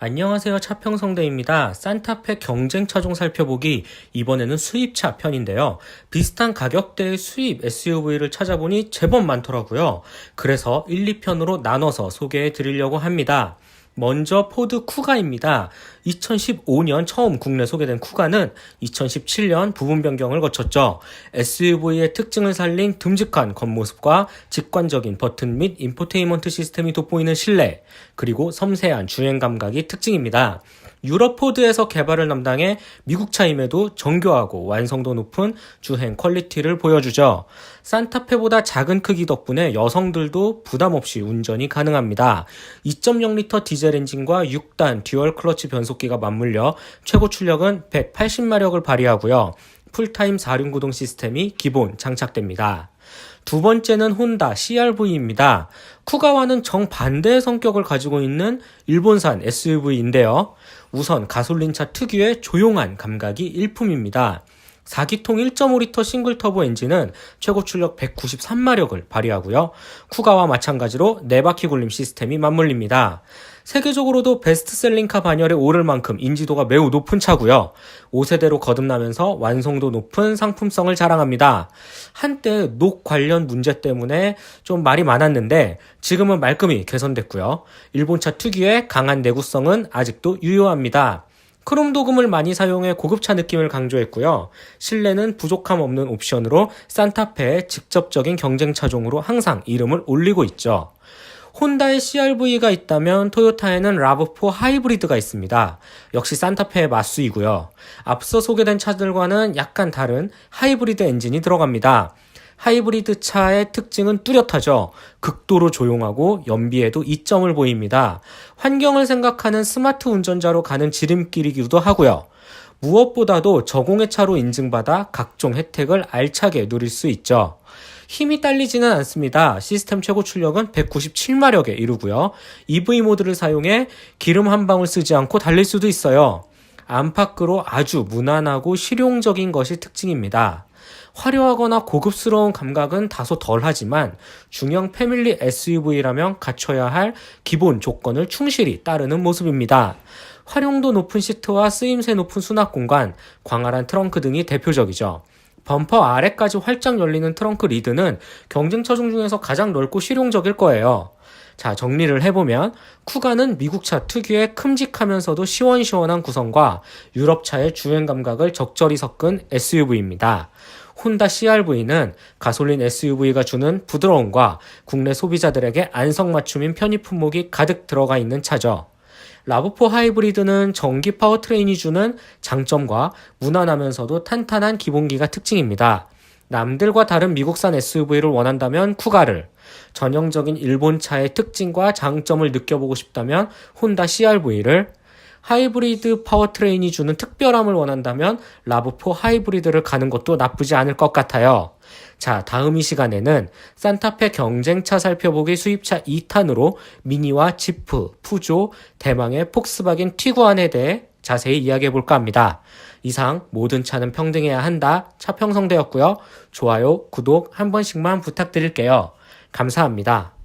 안녕하세요. 차평성대입니다. 산타페 경쟁 차종 살펴보기 이번에는 수입차 편인데요. 비슷한 가격대의 수입 SUV를 찾아보니 제법 많더라고요. 그래서 1, 2편으로 나눠서 소개해 드리려고 합니다. 먼저 포드 쿠가입니다. 2015년 처음 국내 소개된 쿠가는 2017년 부분 변경을 거쳤죠. SUV의 특징을 살린 듬직한 겉모습과 직관적인 버튼 및 인포테인먼트 시스템이 돋보이는 실내, 그리고 섬세한 주행 감각이 특징입니다. 유럽 포드에서 개발을 담당해 미국 차임에도 정교하고 완성도 높은 주행 퀄리티를 보여주죠. 산타페보다 작은 크기 덕분에 여성들도 부담 없이 운전이 가능합니다. 2.0L 디젤 엔진과 6단 듀얼 클러치 변속기가 맞물려 최고 출력은 180마력을 발휘하고요. 풀타임 4륜 구동 시스템이 기본 장착됩니다. 두 번째는 혼다 CRV입니다. 쿠가와는 정반대의 성격을 가지고 있는 일본산 SUV인데요. 우선 가솔린차 특유의 조용한 감각이 일품입니다. 4기통 1.5L 싱글 터보 엔진은 최고 출력 193마력을 발휘하고요. 쿠가와 마찬가지로 4바퀴 굴림 시스템이 맞물립니다. 세계적으로도 베스트셀링카 반열에 오를 만큼 인지도가 매우 높은 차고요. 5세대로 거듭나면서 완성도 높은 상품성을 자랑합니다. 한때 녹 관련 문제 때문에 좀 말이 많았는데 지금은 말끔히 개선됐고요. 일본차 특유의 강한 내구성은 아직도 유효합니다. 크롬 도금을 많이 사용해 고급차 느낌을 강조했고요. 실내는 부족함 없는 옵션으로 산타페의 직접적인 경쟁 차종으로 항상 이름을 올리고 있죠. 혼다의 CRV가 있다면 토요타에는 라브4 하이브리드가 있습니다. 역시 산타페의 맞수이고요. 앞서 소개된 차들과는 약간 다른 하이브리드 엔진이 들어갑니다. 하이브리드 차의 특징은 뚜렷하죠. 극도로 조용하고 연비에도 이점을 보입니다. 환경을 생각하는 스마트 운전자로 가는 지름길이기도 하고요. 무엇보다도 저공해 차로 인증받아 각종 혜택을 알차게 누릴 수 있죠. 힘이 딸리지는 않습니다. 시스템 최고 출력은 197마력에 이르고요. EV 모드를 사용해 기름 한 방울 쓰지 않고 달릴 수도 있어요. 안팎으로 아주 무난하고 실용적인 것이 특징입니다. 화려하거나 고급스러운 감각은 다소 덜하지만 중형 패밀리 SUV라면 갖춰야 할 기본 조건을 충실히 따르는 모습입니다. 활용도 높은 시트와 쓰임새 높은 수납 공간, 광활한 트렁크 등이 대표적이죠. 범퍼 아래까지 활짝 열리는 트렁크 리드는 경쟁 차종 중에서 가장 넓고 실용적일 거예요. 자, 정리를 해보면, 쿠가는 미국차 특유의 큼직하면서도 시원시원한 구성과 유럽차의 주행 감각을 적절히 섞은 SUV입니다. 혼다 CRV는 가솔린 SUV가 주는 부드러움과 국내 소비자들에게 안성맞춤인 편의 품목이 가득 들어가 있는 차죠. 라브4 하이브리드는 전기 파워트레인이 주는 장점과 무난하면서도 탄탄한 기본기가 특징입니다. 남들과 다른 미국산 SUV를 원한다면 쿠가를, 전형적인 일본차의 특징과 장점을 느껴보고 싶다면 혼다 CRV를, 하이브리드 파워트레인이 주는 특별함을 원한다면 라브4 하이브리드를 가는 것도 나쁘지 않을 것 같아요. 자, 다음 이 시간에는 산타페 경쟁차 살펴보기 수입차 2탄으로 미니와 지프, 푸조, 대망의 폭스바겐 티구안에 대해 자세히 이야기해 볼까 합니다. 이상 모든 차는 평등해야 한다. 차평성대였고요. 좋아요, 구독 한 번씩만 부탁드릴게요. 감사합니다.